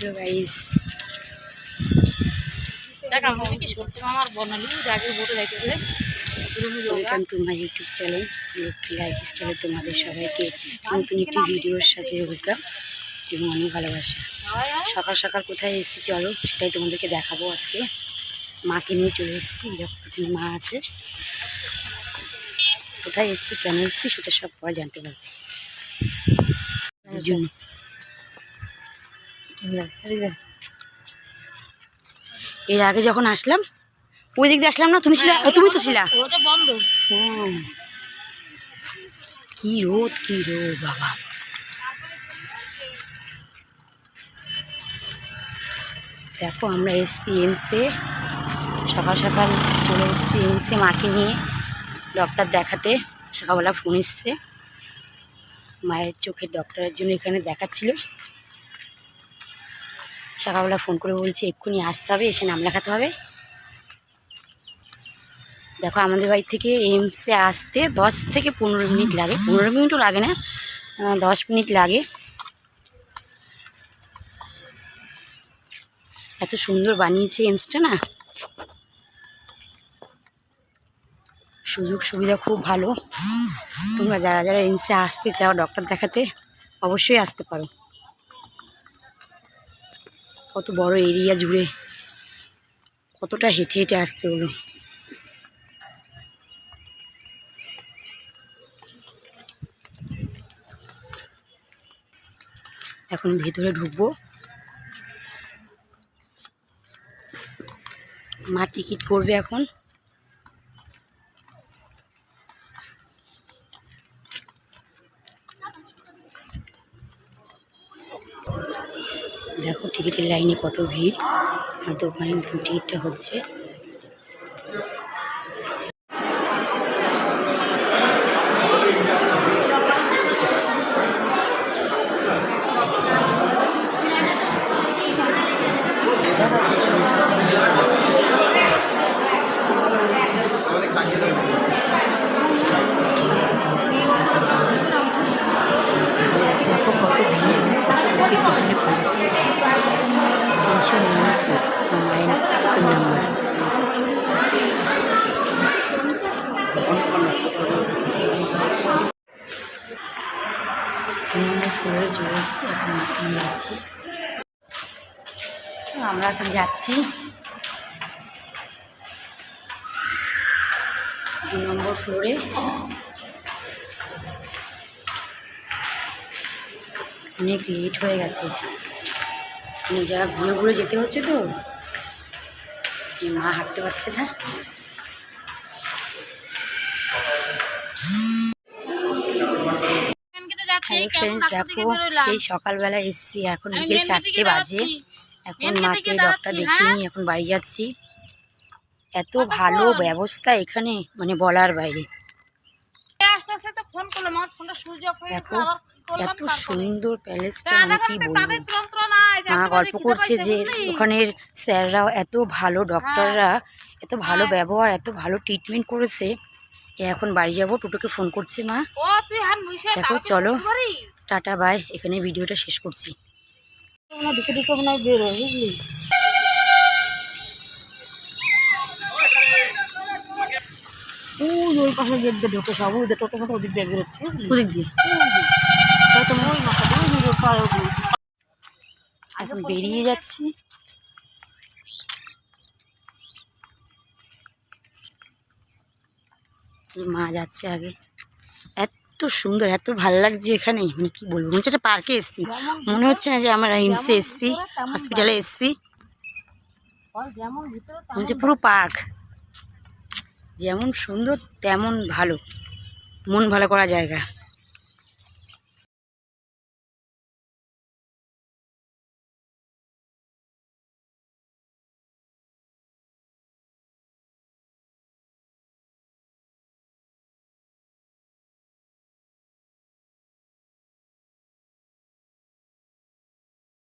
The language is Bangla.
Hello guys welcome to my YouTube channel Lakshmi life স্টাইলে তোমাদের সবাইকে নতুন একটি ভিডিওর সাথে ওয়েলকাম এবং অনেক ভালোবাসা। সকাল সকাল কোথায় এসেছি চলো সেটাই তোমাদেরকে দেখাবো আজকে। মাকে নিয়ে চলে এসেছি পিছনে মা আছে। কোথায় এসেছি কেন এসেছি সেটা সব পরে জানতে পারবে। জন্য এর আগে যখন আসলাম ওই দিক দিয়ে আসলাম না তুমি ছিলা তুমি তো ছিলা। ওটা বন্ধ। হুম। কি রোদ কি রোদ বাবা। দেখো আমরা এসছি এমসে। সকাল সকাল চলে এসছি এমসে মাকে নিয়ে ডক্টর দেখাতে। সকালবেলা ফোন এসছে। মায়ের চোখের ডক্টরের জন্য এখানে দেখাচ্ছিল। সকালবেলা ফোন করে বলছে, এক্ষুনি আসতে হবে, এসে নাম লেখাতে হবে। দেখো, আমাদের বাড়ি থেকে এইমসে আসতে দশ থেকে পনেরো মিনিট লাগে। পনেরো মিনিটও লাগে না দশ মিনিট লাগে। এত সুন্দর বানিয়েছে এইমসটা না। সুযোগ সুবিধা খুব ভালো। তোমরা যারা যারা এইমসে আসতে চাও ডক্টর দেখাতে, অবশ্যই আসতে পারো। কত বড় এরিয়া জুড়ে। কতটা হেঁটে হেঁটে আসতে হলো। এখন ভেতরে ঢুকবো। মা টিকিট করবে এখন। দেখো টিকিটের লাইনে কত ভিড়। হয়তো ওখানে নতুন টিকিটটা হচ্ছে। আমরা ফ্লোরে চলে এসেছি এখন যাচ্ছি তো আমরা এখন যাচ্ছি দু নম্বর ফ্লোরে। অনেক লেট হয়ে গেছে। অনেক জায়গা ঘুরে ঘুরে যেতে হচ্ছে তো। মা হাঁটতে পারছে না। হ্যালো ফ্রেন্ডস দেখো সেই সকালবেলা এসছি এখন বিকেল চারটে বাজে। এখন মাকে ডক্টর দেখিয়ে হ্যাঁ? এখন বাড়ি যাচ্ছি। এত ভালো ব্যবস্থা এখানে মানে বলার বাইরে। হয়ে দেখো এত সুন্দর প্যালেসটা মানে কি বলব? মা গল্প করছে যে? ওখানের স্যাররাও এত ভালো ডক্টররা এত ভালো হ্যাঁ। ব্যবহার এত ভালো ট্রিটমেন্ট করেছে। এখন বাড়ি যাব টোটোকে ফোন করছে মা। দেখো, চলো। Tata bye. এখানে ভিডিওটা শেষ করছি। ঢুকে ঢুকে মনে হয় বের হয় বুঝলি? ওই ওই পাশে গেট দিয়ে ঢুকে সব ওই টোটো ওদিক দিয়ে বেরোচ্ছে ওদিক দিয়ে। এখন বেরিয়ে যাচ্ছি। এই মা যাচ্ছে আগে। এত সুন্দর, এত ভালো লাগছে এখানে। মানে কি বলব, মনে হচ্ছে পার্কে এসছি। মনে হচ্ছে না যে আমরা হিমসে এসছি হসপিটালে এসছি। মনে হচ্ছে পুরো পার্ক। যেমন সুন্দর, তেমন ভালো। মন ভালো করা জায়গা।